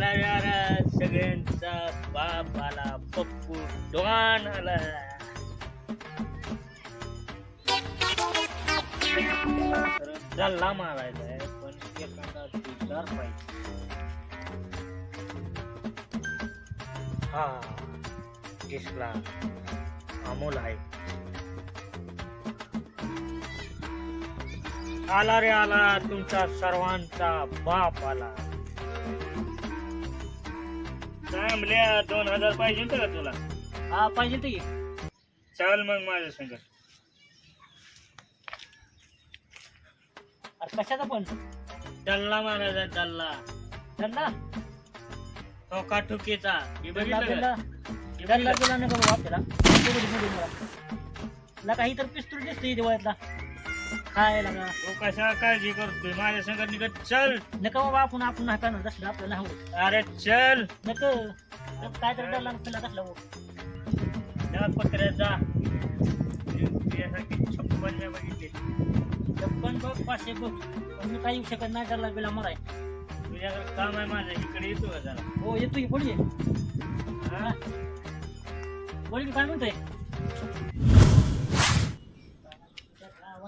आला यार सगळ्यांचा बाप आला पप्पू डॉन आला. तर मारायचा आहे पण एखादा दिलदार पाहिजे हा दिसला अमोल आहे. आला रे आला तुमचा सर्वांचा बाप आला. चांगल्या दोन हजार पाहिजे होतं का तुला? हा पाहिजे ते चल मग माझ्या संग. अरे कशाचा पण डल्ला मारायचा डल्ला. धंदा तो काठुकीचा. हे बघितलं का? हे बघितलं? तुला नको बाबा आपल्याला. नको नको नको मला. तुला काही तर पिस्तूल दिसतोय दिवाळीतला काय लागा तू कशा काळजी करतोय? माझ्या संग निघत चल. नका बाबा आपण आपण नाही करणार तसलं आपल्याला हवं अरे चल. नको. काय तर डरला नसला तसला हो त्या पत्र्याचा छप्पन मी बघितली. पण बघ पाचशे बघ. पण मी काही येऊ शकत नाही डरला बिला मराय. तुझ्याकडे काम आहे माझं इकडे येतो का जरा. हो येतो पुढे ये. हा? बोल की काय म्हणतोय?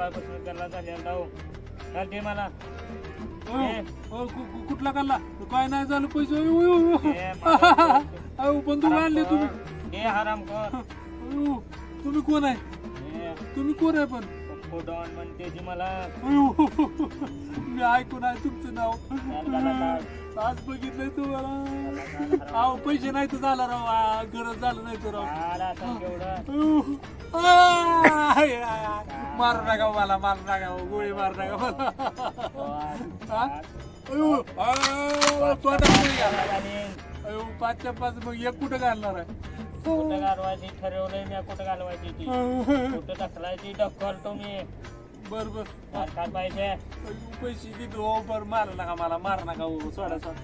सकाळपासून त्याला झालेला डाव चालते मला ए. अहो, कु- कु- कुठला काढला काय नाही झालं पैसे? अयो, अयो, अयो. ए, मला- अहो बंदूक आणले तुम्ही. ए हरामखोर अयो, तुम्ही कोण आहे? तुम्ही कोण आहे पण? म्हणते जी मला. अयो, मी ऐकून आहे तुमचं नाव. आज बघितलंय तुम्हाला. अहो पैसे नाही तर झाला राव आ, गरज झालं नाही तर राव. आला आता केवढं. मारू नका मला मारू नका गोळी मारू नका मला. पाचच्या पाच मग एक कुठं घालणार आहे? कुठं घालवायची ठरवलंय मी कुठं घालवायची ती. कुठं ढकलायची ढकलतो मी. बर बर. काय पाहिजे? पैसे देतो हो? बर मार नका मला मार नका हो सोडा सोडा.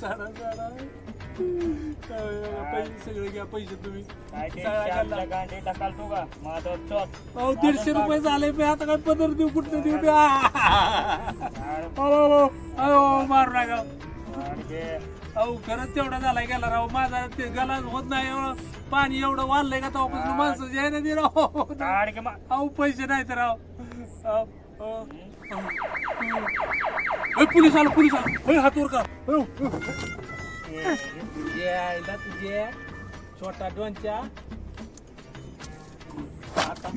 सोडा सोडा. पैसे सगळे घ्या पैसे तुम्ही. काय ते का? चौक अहो दीडशे रुपये झाले मी आता काय पदर देऊ कुठं देऊ द्या अहो मारू नका. अहो खरंच तेवढा झालाय गेला राव. माझा ते गला होत नाही एवढं पाणी एवढं वाढलंय का तेव्हापासून? माणसं जे आहे ना ते राव. अहो पैसे नाही तर राव. अहो, अहो. ए, पोलीस आलो पोलीस आलो. ए, हात वर का? अहो, अहो. तुझे छोटा डोनच्या आता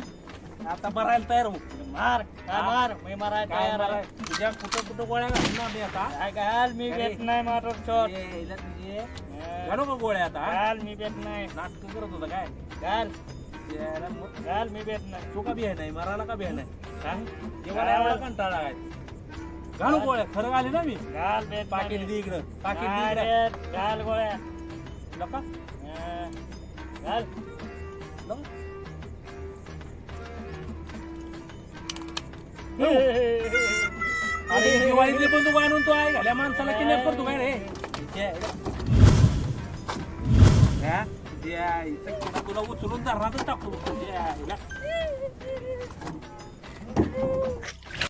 आता मरायला तयार हो. मार काय मार? मी माराय काय तयार माराय. तुझ्या कुठं कुठं गोळ्या ना मी आता. काय घाल मी बेत नाही ये, हिला तुझे. घालू का गोळ्या आता? घाल मी बेत नाही. नाटक करत होता काय? घाल. याला मग- घाल मी बेत नाही. तू का बिहाय नाही? मरायला का बिहाय नाही? काय जेव्हा. एवढा कंटाळा आहे. घालू गोळ्या खरं घाले ना मी. घाल बेत पाकिट. दे इकडं. पाकिट दे घाल इकडं. बेत, घाल गोळ्या. नका. हा. घाल. नका. अरे दिवाळीतले बंदूक आणून तो आहे घाल्या माणसाला किडनॅप करतो काय रे हा? द्या, इथं किडा तुला उचलून धरणातच टाकतो द्या, हिला.